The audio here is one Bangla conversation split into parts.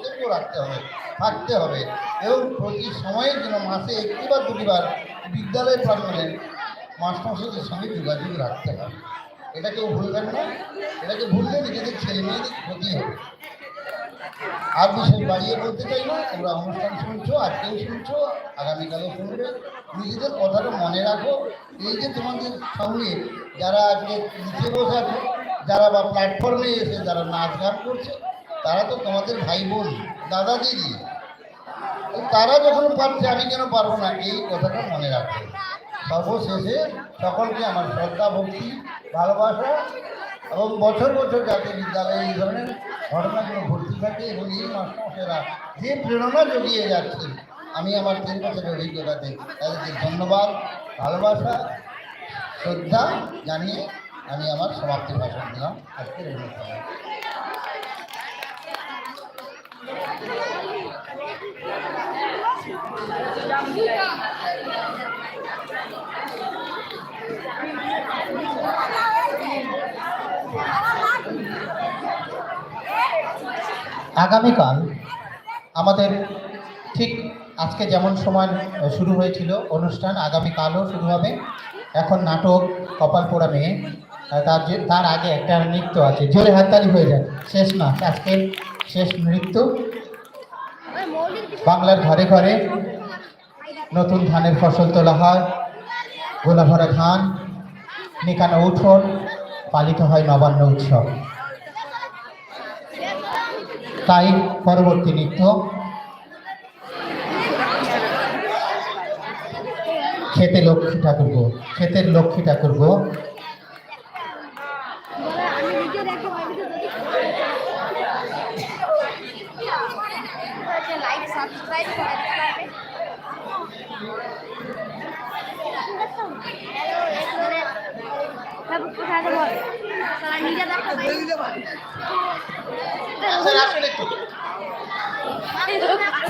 সতর্ক রাখতে হবে, থাকতে হবে এবং প্রতি সময়ের জন্য মাসে একটি বা দুটিবার বিদ্যালয় প্রাঙ্গণে মাস্টারমশাইদের সঙ্গে যোগাযোগ রাখতে হবে এটা কেউ ভুলবেন না এটাকে ভুললে নিজেদের ছেলে মেয়েদের ক্ষতি হবে। আর বিষয় বাড়িয়ে বলতে চাই না, তোমরা অনুষ্ঠান শুনছো, আজকেও শুনছো, আগামীকালও শুনবে। নিজেদের কথাটা মনে রাখো। এই যে তোমাদের সঙ্গে যারা আজকে নিচে বসে আছে, যারা বা প্ল্যাটফর্মে এসে যারা নাচ গান করছে তারা তো তোমাদের ভাই বোন দাদা দিদি তারা যখন পারছে, আমি কেন পারব না? এই কথাটা মনে রাখো। সর্বশেষে সকলকে আমার শ্রদ্ধা, ভক্তি, ভালোবাসা এবং বছর বছর যাতে বিদ্যালয়ে এই ধরনের ঘটনাগুলো ঘটতে থাকে এবং এই মাস্টারমশাইরা যে প্রেরণা জড়িয়ে যাচ্ছে, আমি আমার তিন বছরের অভিজ্ঞতাতে তাদেরকে ধন্যবাদ, ভালোবাসা, শ্রদ্ধা জানিয়ে আমি আমার সমাপ্তি ভাষণ দিলাম। আজকের অনুষ্ঠানে। আগামীকাল আমাদের ঠিক আজকে যেমন সময় শুরু হয়েছিল অনুষ্ঠান, আগামীকালও শুরু হবে। এখন নাটক কপাল পোড়া মেয়ে। তার তার আগে একটা নৃত্য আছে, জোরে হাততালি হয়ে যায়। শেষ না আজকে শেষ নৃত্য। বাংলার ঘরে ঘরে নতুন ধানের ফসল তোলা হয়, গোলা ভরা ধান, নিকানো উঠোন, পালিত হয় নবান্ন উৎসব। তাই পরবর্তী নৃত্য। খেতে লক্ষ্মী ঠাকুর গো ক্ষেতের লক্ষ্মী ঠাকুর গো আমি নিজে দেখো লাইক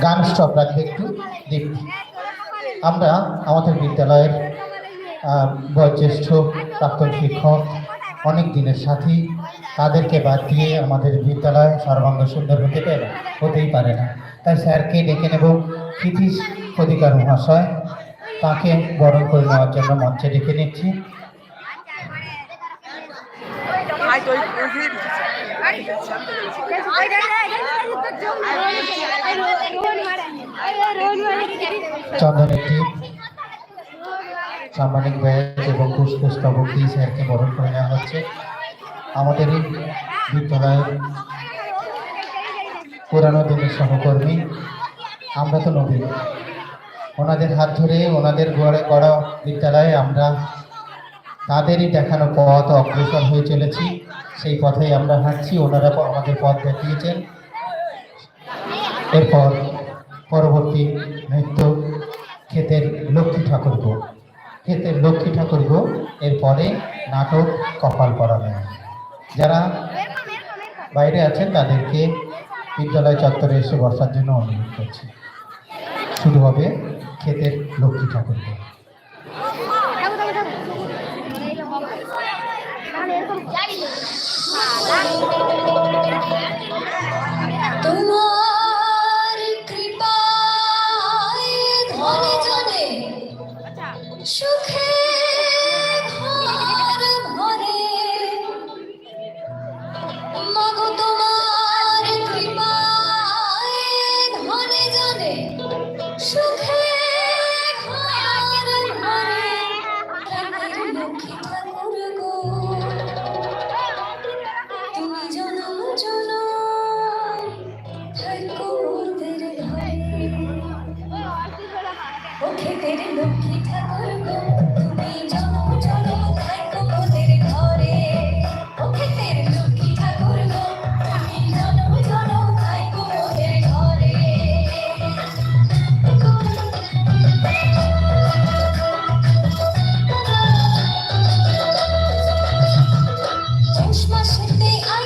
গান স্টপ রাখবে একটু দীপ্তি আমরা আমাদের বিদ্যালয়ের বয়োজ্যেষ্ঠ প্রাক্তন শিক্ষক অনেক দিনের সাথী তাদেরকে বাদ দিয়ে আমাদের বিদ্যালয় সর্বাঙ্গ সুন্দর হতে পারে হতেই পারে না। তাই স্যারকে ডেকে নেব ক্ষিতীশ অধিকার মহাশয়। তাকে বরণ করে নেওয়ার জন্য মঞ্চে ডেকে নিচ্ছি। সাম্মানিক ব্যাচ এবং পুষ্পস্তবক দিয়ে স্যারকে বরণ করে নেওয়া হচ্ছে। আমাদের এই বিদ্যালয়ের পুরানো দিনের সহকর্মী আমরা তো নবীন ওনাদের হাত ধরে, ওনাদের গড়ে গড়া বিদ্যালয়ে আমরা তাদেরই দেখানো পথ অগ্রসর হয়ে চলেছি। সেই পথেই আমরা হাঁটছি, ওনারা আমাদের পথ দেখিয়েছেন। এরপর পরবর্তী নৃত্য, ক্ষেতের লক্ষ্মী ঠাকুরগো ক্ষেতের লক্ষ্মী ঠাকুরগো এরপরে নাটক, কপাল পড়ানো যারা বাইরে আছেন তাদেরকে বিদ্যালয় চত্বরে এসে বসার জন্য অনুরোধ করছি। শুরু হবে ক্ষেতের লক্ষ্মী ঠাকুর এরকম Christmas with me. I